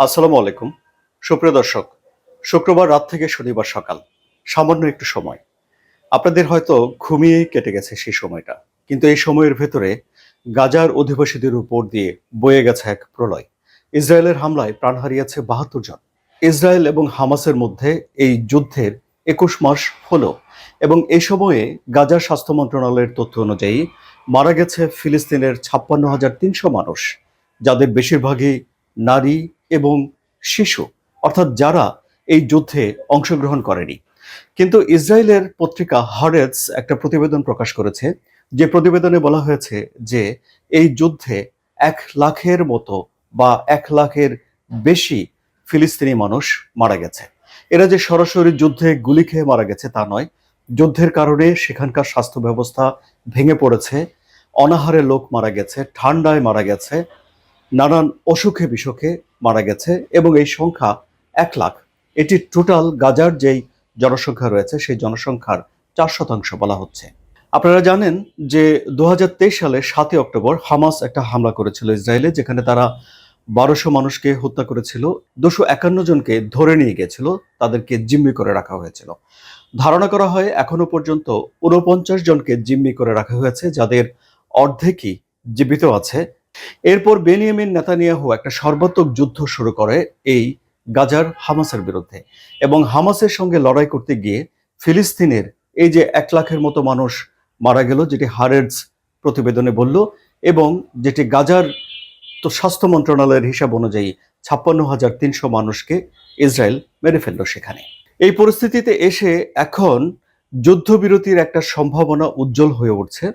আসসালামু আলাইকুম। সুপ্রিয় দর্শক, শুক্রবার রাত থেকে শনিবার সকাল, সামান্য একটু সময়। আপনাদের হয়তো ঘুমিয়ে কেটে গেছে সেই সময়টা, কিন্তু এই সময়ের ভেতরে গাজার অধিবাসীদের উপর দিয়ে বয়ে গেছে এক প্রলয়। ইসরায়েলের হামলায় প্রাণ হারিয়েছে বাহাত্তর জন। ইসরায়েল এবং হামাসের মধ্যে এই যুদ্ধের একুশ মাস হলো এবং এই সময়ে গাজার স্বাস্থ্য মন্ত্রণালয়ের তথ্য অনুযায়ী মারা গেছে ফিলিস্তিনের ছাপ্পান্ন হাজার তিনশো মানুষ, যাদের বেশিরভাগই নারী এবং শিশু, অর্থাৎ যারা এই যুদ্ধে অংশগ্রহণ করেনি। কিন্তু ইসরায়েলের পত্রিকা হারেটস একটা প্রতিবেদন প্রকাশ করেছে, যে প্রতিবেদনে বলা হয়েছে যে এই যুদ্ধে এক লাখের মতো বা এক লাখের বেশি ফিলিস্তিনি মানুষ মারা গেছে। এরা যে সরাসরি যুদ্ধে গুলি খেয়ে মারা গেছে তা নয়, যুদ্ধের কারণে সেখানকার স্বাস্থ্য ব্যবস্থা ভেঙে পড়েছে, অনাহারে লোক মারা গেছে, ঠান্ডায় মারা গেছে, নানান অসুখে বিসুখে মারা গেছে এবং এই সংখ্যা এক লাখ। এটি টোটাল গাজার যেই জনসংখ্যা রয়েছে, সেই জনসংখ্যার চার শতাংশ বলা হচ্ছে। আপনারা জানেন যে দু হাজার তেইশ সালে সাতই অক্টোবর হামাস একটা হামলা করেছিল ইসরায়েলে, যেখানে তারা বারোশো মানুষকে হত্যা করেছিল, দুশো একান্ন জনকে ধরে নিয়ে গেছিল তাদেরকে জিম্মি করে রাখা হয়েছিল। ধারণা করা হয় এখনও পর্যন্ত উনপঞ্চাশ জনকে জিম্মি করে রাখা হয়েছে, যাদের অর্ধেকই জীবিত আছে। এরপর বেনিয়ামিন নেতানিয়াহু একটা সর্বাত্মক যুদ্ধ শুরু করে এই গাজার হামাসের বিরুদ্ধে এবং হামাসের সঙ্গে লড়াই করতে গিয়ে ফিলিস্তিনের এই যে এক লাখের মতো মানুষ মারা গেল, যেটি হারেডস প্রতিবেদনে বলল, এবং যেটি গাজার তো স্বাস্থ্য মন্ত্রণালয়ের হিসাব অনুযায়ী ছাপ্পান্ন হাজার তিনশো মানুষকে ইসরায়েল মেরে ফেলল সেখানে। এই পরিস্থিতিতে এসে এখন যুদ্ধবিরতির একটা সম্ভাবনা উজ্জ্বল হয়ে উঠছে।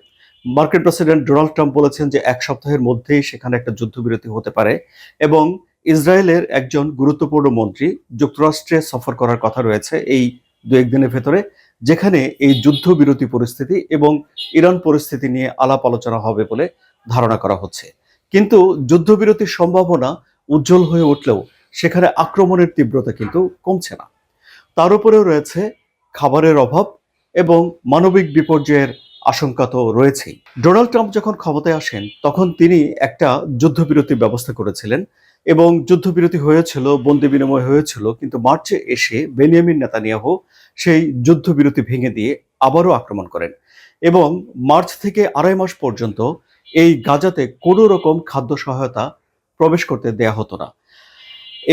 মার্কিন প্রেসিডেন্ট ডোনাল্ড ট্রাম্প বলেছেন যে এক সপ্তাহের মধ্যেই সেখানে একটা যুদ্ধবিরতি হতে পারে এবং ইসরায়েলের একজন গুরুত্বপূর্ণ মন্ত্রী যুক্তরাষ্ট্রে সফর করার কথা রয়েছে এই দু একদিনের ভেতরে, যেখানে এই যুদ্ধবিরতি পরিস্থিতি এবং ইরান পরিস্থিতি নিয়ে আলাপ আলোচনা হবে বলে ধারণা করা হচ্ছে। কিন্তু যুদ্ধবিরতির সম্ভাবনা উজ্জ্বল হয়ে উঠলেও সেখানে আক্রমণের তীব্রতা কিন্তু কমছে না। তার উপরেও রয়েছে খাবারের অভাব এবং মানবিক বিপর্যয়ের আশঙ্কা তো রয়েছেই। ডোনাল্ড ট্রাম্প যখন ক্ষমতায় আসেন, তখন তিনি একটা যুদ্ধবিরতির ব্যবস্থা করেছিলেন এবং যুদ্ধবিরতি হয়েছিল, বন্দি বিনিময় হয়েছিল, কিন্তু মার্চে এসে বেনিয়ামিন নেতানিয়াহু সেই যুদ্ধবিরতি ভেঙে দিয়ে আবারও আক্রমণ করেন এবং মার্চ থেকে আড়াই মাস পর্যন্ত এই গাজাতে কোনো রকম খাদ্য সহায়তা প্রবেশ করতে দেয়া হতো না।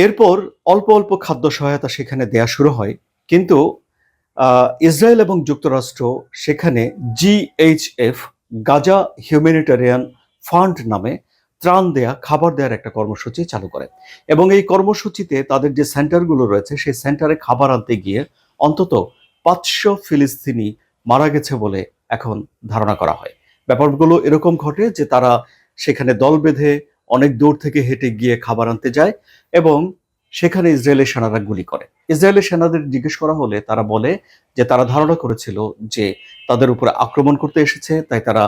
এরপর অল্প অল্প খাদ্য সহায়তা সেখানে দেয়া শুরু হয়, কিন্তু ইসরায়েল এবং যুক্তরাষ্ট্র সেখানে জিএইচএফ গাজা হিউম্যানিটারিয়ান ফান্ড নামে ত্রাণ দেয়া, খাবার দেওয়ার একটা কর্মসূচি চালু করে। এবং এই কর্মসূচিতে তাদের যে সেন্টারগুলো রয়েছে, সেই সেন্টারে খাবার আনতে গিয়ে অন্তত পাঁচশো ফিলিস্তিনি মারা গেছে বলে এখন ধারণা করা হয়। ব্যাপারগুলো এরকম ঘটে যে তারা সেখানে দল বেঁধে অনেক দূর থেকে হেঁটে গিয়ে খাবার আনতে যায় এবং সেখানে ইসরায়েলের সেনারা গুলি করে। ইসরায়েলের সেনাদের জিজ্ঞেস করা হলে তারা বলে যে তারা ধারণা করেছিল যে তাদের উপরে আক্রমণ করতে এসেছে, তাই তারা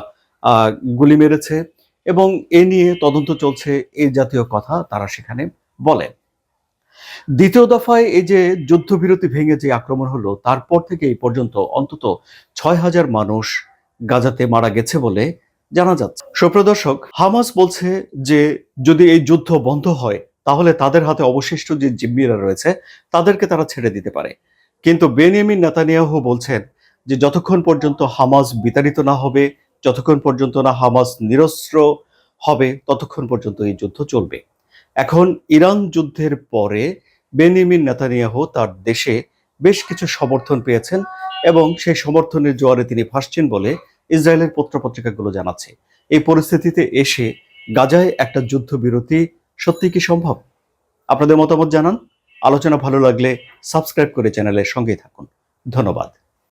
গুলি মেরেছে এবং এ নিয়ে তদন্ত চলছে এই জাতীয় কথা তারা সেখানে বলে। দ্বিতীয় দফায় এই যে যুদ্ধবিরতি ভেঙে যে আক্রমণ হলো, তারপর থেকে এই পর্যন্ত অন্তত ছয় হাজার মানুষ গাজাতে মারা গেছে বলে জানা যাচ্ছে। সুপ্রদর্শক হামাস বলছে যে যদি এই যুদ্ধ বন্ধ হয় তাহলে তাদের হাতে অবশিষ্ট যে জিম্মিরা রয়েছে, তাদেরকে তারা ছেড়ে দিতে পারে। কিন্তু বেনিয়ামিন নেতানিয়াহু বলছেন যে, যতক্ষণ পর্যন্ত হামাস বিতাড়িত না হবে, যতক্ষণ পর্যন্ত না হামাস নিরস্ত্র হবে, ততক্ষণ পর্যন্ত এই যুদ্ধ চলবে। এখন ইরান যুদ্ধের পরে বেনিয়ামিন নেতানিয়াহু তার দেশে বেশ কিছু সমর্থন পেয়েছেন এবং সেই সমর্থনের জোয়ারে তিনি ভাসছেন বলে ইসরায়েলের পত্রপত্রিকাগুলো জানাচ্ছে। এই পরিস্থিতিতে এসে গাজায় একটা যুদ্ধবিরতি সত্যি কি সম্ভব? আপনাদের মতামত জানান। আলোচনা ভালো লাগলে সাবস্ক্রাইব করে চ্যানেলের সঙ্গেই থাকুন। ধন্যবাদ।